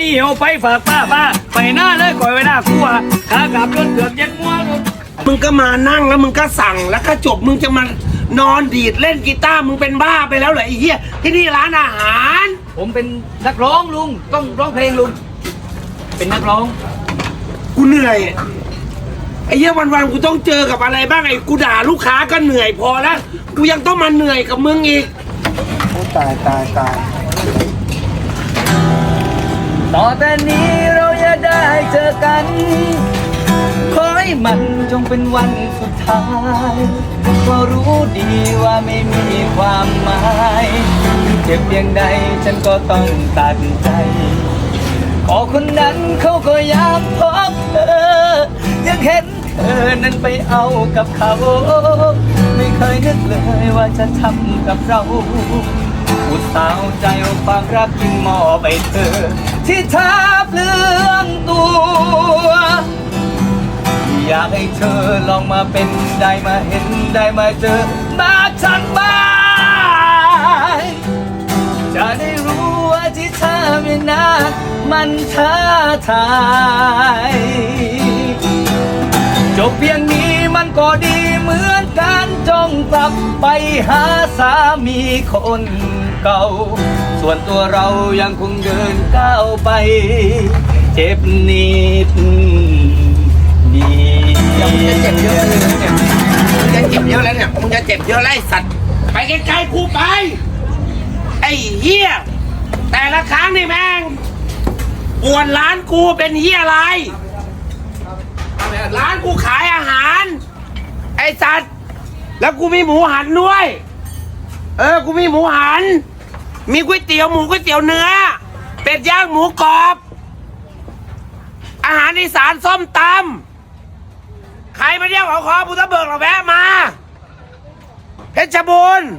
นี่เอาไปฝากป้าป้าไปหน้าเลยก่อยไว้หน้าครัวขากลับรถเกือบเย็นมัวรถมึงก็มานั่งแล้วมึงก็สั่งแล้วก็จบมึงจะมานอนดีดเล่นกีตาร์มึงเป็นบ้าไปแล้วเหรอไอ้เหี้ยที่นี่ร้านอาหาร ผมเป็นนักร้องลุงต้องร้องเพลงลุง เป็นนักร้อง กูเหนื่อยไอ้เหี้ยวันๆกูต้องเจอกับอะไรบ้างไอ้กูด่าลูกค้าก็เหนื่อยพอแล้วกูยังต้องมาเหนื่อยกับมึงอีกโอ้ตายตายตาย ต่อแต่นี้เราจะได้เจอกัน ขอให้มันจงเป็นวันสุดท้ายก็รู้ดีว่าไม่มีความหมายเจ็บเพียงใดฉันก็ต้องตัดใจ ขอคนนั้นเขาก็อยากพบเธอยังเห็นเธอนั้นไปเอากับเขา ไม่เคยนึกเลยว่าจะทำกับเรา อุตส่าห์เอาใจความรักยิ่งมอบไปเธอ ที่ทับเรื่องตัว อยากให้เธอลองมาเป็นได้มาเห็นได้มาเจอ มาฉันบ้างจะได้รู้ว่าที่เธอไม่นานมันท้าทาย กลับไปหาสามีคนเก่า ส่วนตัวเรายังคงเดินก้าวไป เจ็บนิดเดียวมึงจะเจ็บเยอะเลยเนี่ยมึงจะเจ็บเยอะแล้วเนี่ยมึงจะเจ็บเยอะแล้วไอ้สัตว์ ไปไกลๆกูไป ไอ้เหี้ย แต่ละครั้งนี่แม่งปวนร้านกูเป็นเหี้ยอะไร ร้านกูขายอาหาร ไอ้สัตว์ แล้วกูมีหมูหันด้วย เออ กูมีหมูหัน มีก๋วยเตี๋ยวหมูก๋วยเตี๋ยวเนื้อ เป็ดย่างหมูกรอบ อาหารอีสานส้มตำใครมาเที่ยวเขาคอบุตรเบิกเราแวะมา เพชรบูรณ์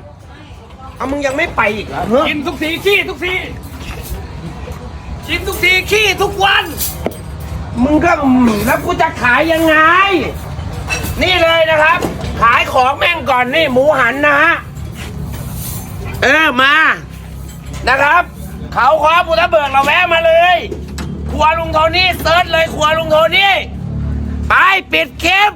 เอามึงยังไม่ไปอีกเหรอเฮ้ยกินทุกทีขี้ทุกทีกินทุกทีขี้ทุกวัน มึงก็อืมแล้วกูจะขายยังไง นี่เลยนะครับ ของแม่งก่อนนี่หมูหันนะฮะ เออมา นะครับ เขาขอบุตะเบิกเราแวะมาเลย ครัวลุงโทนี่เซิร์ชเลยครัวลุงโทนี่ ไปปิดคลิป